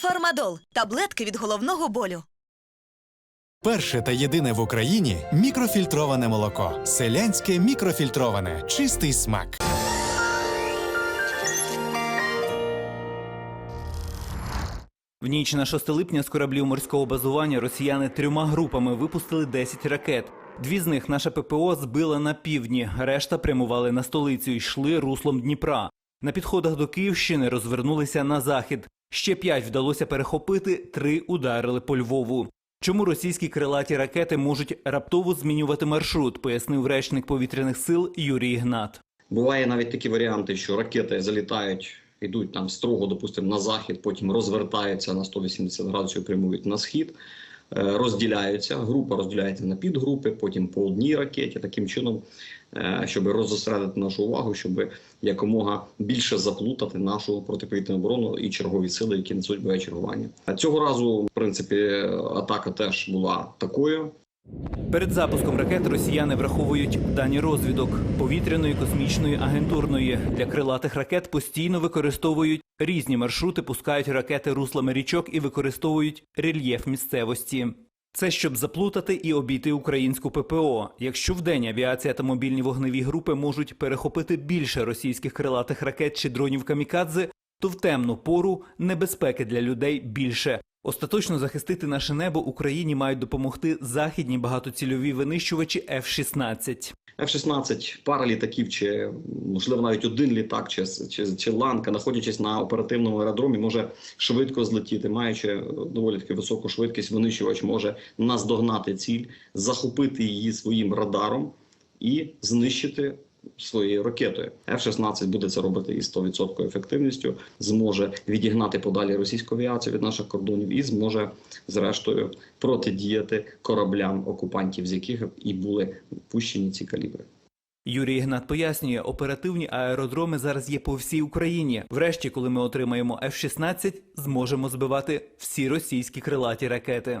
Фармадол таблетки від головного болю. Перше та єдине в Україні мікрофільтроване молоко. Селянське мікрофільтроване. Чистий смак. В ніч на 6 липня з кораблів морського базування росіяни трьома групами випустили 10 ракет. Дві з них наша ППО збила на півдні, решта прямували на столицю і йшли руслом Дніпра. На підходах до Київщини розвернулися на захід. Ще п'ять вдалося перехопити, три ударили по Львову. Чому російські крилаті ракети можуть раптово змінювати маршрут, пояснив речник повітряних сил Юрій Гнат. Буває навіть такі варіанти, що ракети залітають, йдуть там строго, допустимо, на захід, потім розвертаються на 180 градусів, прямують на схід, розділяються. Група розділяється на підгрупи, потім по одній ракеті, таким чином, е, щоб розосередити нашу увагу, щоб якомога більше заплутати нашу протиповітряну оборону і чергові сили, які несуть боєчергування. чергування. А Цього разу, в принципі, атака теж була такою. Перед запуском ракет росіяни враховують дані розвідок повітряної, космічної, агентурної. Для крилатих ракет постійно використовують різні маршрути, пускають ракети руслами річок і використовують рельєф місцевості. Це щоб заплутати і обійти українську ППО. Якщо вдень авіація та мобільні вогневі групи можуть перехопити більше російських крилатих ракет чи дронів камікадзе, то в темну пору небезпеки для людей більше. Остаточно захистити наше небо Україні мають допомогти західні багатоцільові винищувачі F-16. F-16, пара літаків, чи можливо навіть один літак, чи, чи, чи ланка, знаходячись на оперативному аеродромі, може швидко злетіти, маючи доволі таки високу швидкість, винищувач може наздогнати ціль, захопити її своїм радаром і знищити. Своєю ракетою F-16 буде це робити із 100% ефективністю, зможе відігнати подалі російську авіацію від наших кордонів і зможе зрештою протидіяти кораблям окупантів, з яких і були пущені ці калібри. Юрій Ігнат пояснює, оперативні аеродроми зараз є по всій Україні. Врешті, коли ми отримаємо F-16, зможемо збивати всі російські крилаті ракети.